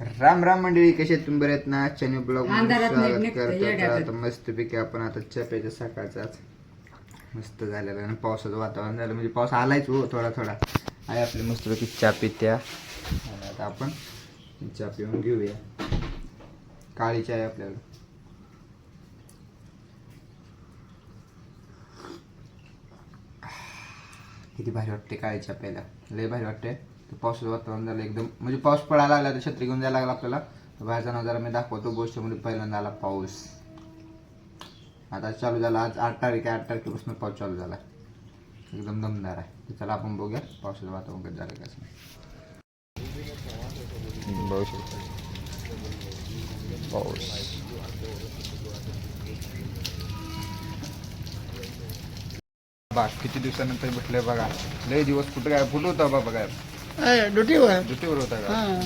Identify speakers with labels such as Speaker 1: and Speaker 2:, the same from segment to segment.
Speaker 1: राम राम मंडळी कसे तुम्ही बरे आहेत ना? चॅनल ब्लॉग स्वागत करतो. आता मस्तपैकी आपण आता चप्याच्या सकाळचाच मस्त झालेला आणि पावसाचं वातावरण झालं. म्हणजे पाऊस आलायच हो थोडा थोडा. आहे आपली मस्तपैकी चहा पित्या. आणि आता आपण चहा पिऊन घेऊया. काळी आहे आपल्याला. किती भारी वाटते काळी चहा प्यायला. लय भारी वाटते तर पावसाचं वातावरण झालं एकदम. म्हणजे पाऊस पडायला लागला तर छत्री घेऊन जायला लागला आपल्याला. तर बाहेरचा नजारा मी दाखवतो. गोष्टीमध्ये पहिल्यांदा आला पाऊस. आता चालू झाला आज आठ तारीख आहे. आठ तारखेपासून पाऊस चालू झाला. एकदम दमदार आहे. तर चला आपण बघूया पावसाचं वातावरण कसं झालं कसं बघू शकतो. पाऊस. बा किती दिवसानंतर भेटले बघा. लय दिवस कुठे काय कुठं होता बाबा काय
Speaker 2: ड्युटीवर.
Speaker 1: ड्युटीवर होता का?
Speaker 2: हा.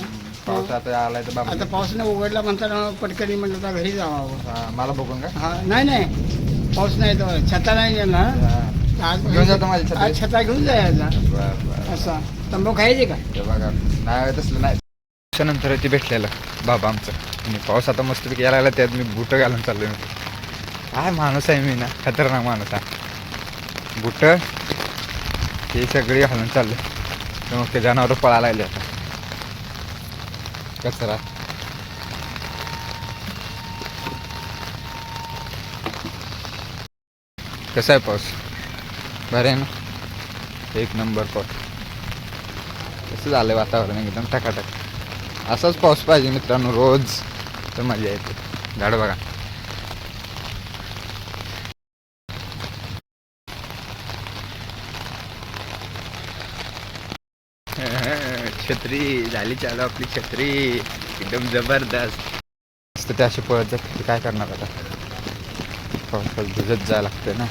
Speaker 1: पाऊस आता आलाय तर बाबा.
Speaker 2: आता पावसाने उघडला म्हणताना पटकनी म्हणलं आता घरी जावं.
Speaker 1: हा, मला बघून का?
Speaker 2: हा नाही नाही. पाऊस नाही तर छता नाही येणार.
Speaker 1: हा.
Speaker 2: आज
Speaker 1: घेऊन जातो माझी छत्री.
Speaker 2: आज छता घेऊन जायचा
Speaker 1: बर बर.
Speaker 2: असा. तंबू खायचे का?
Speaker 1: ते बघा. नाही तसलं नाही. त्याच्यानंतर ते भेटलेलं. बाबा आमचं. आणि पाऊस आता मस्तपैकी यायला लागला त्यात मी बुटं घालून चाललोय काय माणूस आहे मी ना. खतरनाक माणूस आहे. बुट हे सगळे घालून चालले तर मग ते जनावर पळायला लागले आता. कचरा. कसा आहे पाऊस? बरं आहे ना? एक नंबर पाऊस. कसं झालंय वातावरण एकदम टकाटक. असाच पाऊस पाहिजे मित्रांनो रोज. तर मजा येते. झाड बघा. छत्री झाली चालू आपली छत्री. एकदम जबरदस्त. ते अशी पळत जात काय करणार आता? पावसात भिजत जायला लागतं ना.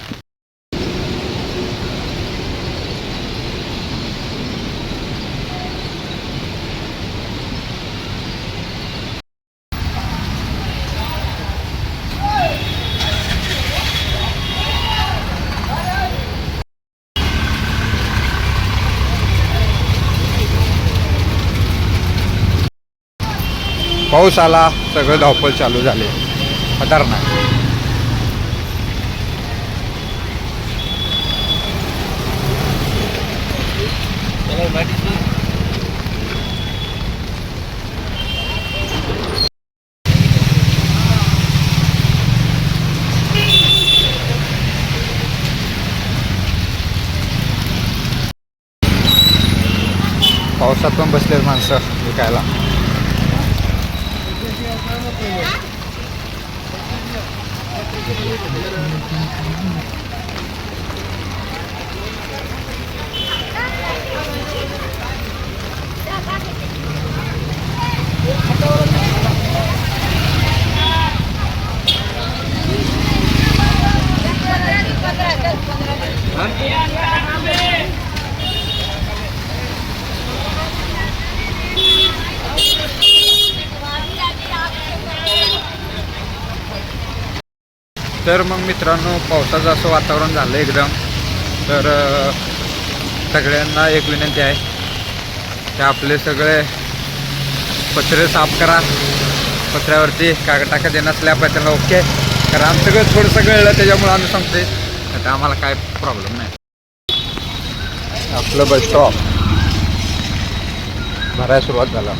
Speaker 1: पाऊस आला सगळं धावपळ चालू झाले. खतरनाक. पावसात पण बसलेत माणसं विकायला. Thank you. तर मग मित्रांनो पावसाचं असं वातावरण झालं एकदम. तर सगळ्यांना एक विनंती आहे की आपले सगळे पत्रे साफ करा. पत्र्यावरती कागद टाका देणं स्लॅब त्यांना ओके. कारण आमचं सगळं थोडंसं गळलं त्याच्यामुळं आम्ही सांगते आता आम्हाला काय प्रॉब्लेम नाही. आपलं बस स्टॉप भरायला सुरुवात झाला.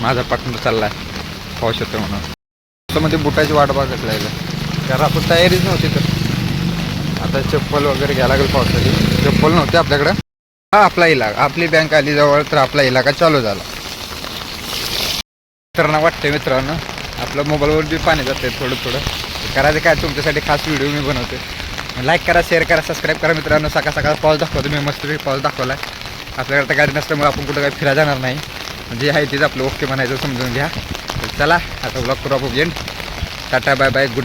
Speaker 1: माझा पार्टनर चाललाय. पाऊस शकतो म्हणून. मध्ये बुटाची वाट बघत राहिलं. कारण आपण तयारीच नव्हती तर. आता चप्पल वगैरे घ्यायला लागेल पावसाची. चप्पल नव्हती आपल्याकडं. हा आपला इलाका. आपली बँक आली जवळ तर आपला इलाका चालू झाला. मित्रांना वाटते मित्रांनो आपल्या मोबाईलवर बी पाणी जाते थोडं थोडं. करायचं काय तुमच्यासाठी खास व्हिडिओ मी बनवते लाईक करा शेअर करा सबस्क्राईब करा मित्रांनो. सकाळ सकाळ पाऊस दाखवतो मी मस्त पाऊस दाखवला आपल्याकडे तर गाडी नसल्यामुळे आपण कुठं काही फिरायला जाणार नाही. जे आहे तेच आपलं ओके म्हणायचं समजून घ्या चला आता ब्लॉग करू आपण टाटा बाय बाय गुड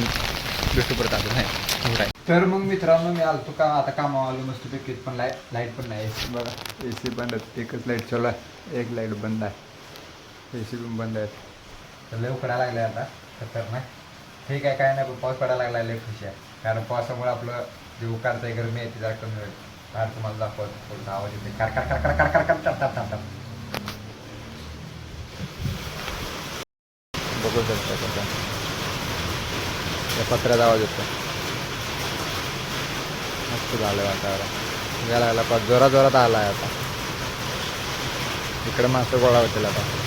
Speaker 1: भेटू परत आपण तर मग मित्रांनो मी आलो का आता कामावर आलो मस्त पिकेत पण लाइट लाइट पण नाही ए सी बघा ए सी बंद एकच लाइट चालू आहे एक लाइट बंद आहे ए सी पण बंद आहेत तर लय उकडायला लागले आता खतरनाक ठीक आहे काय नाही पण पाऊस पडायला लागला लय खुशी आहे कारण पावसामुळे आपलं जे उकारचं गरमी आहे ते जरा कमी होईल बाहेर तुम्हाला दाखवत आवाज येते car car car car car car car car बघू शकता कसं या पत्र्याचा आवाज येतो. मस्त झालं वातावरण. गेला गेला जोरा जोरात आला आहे आता. इकडे मासे गोळा होतील आता.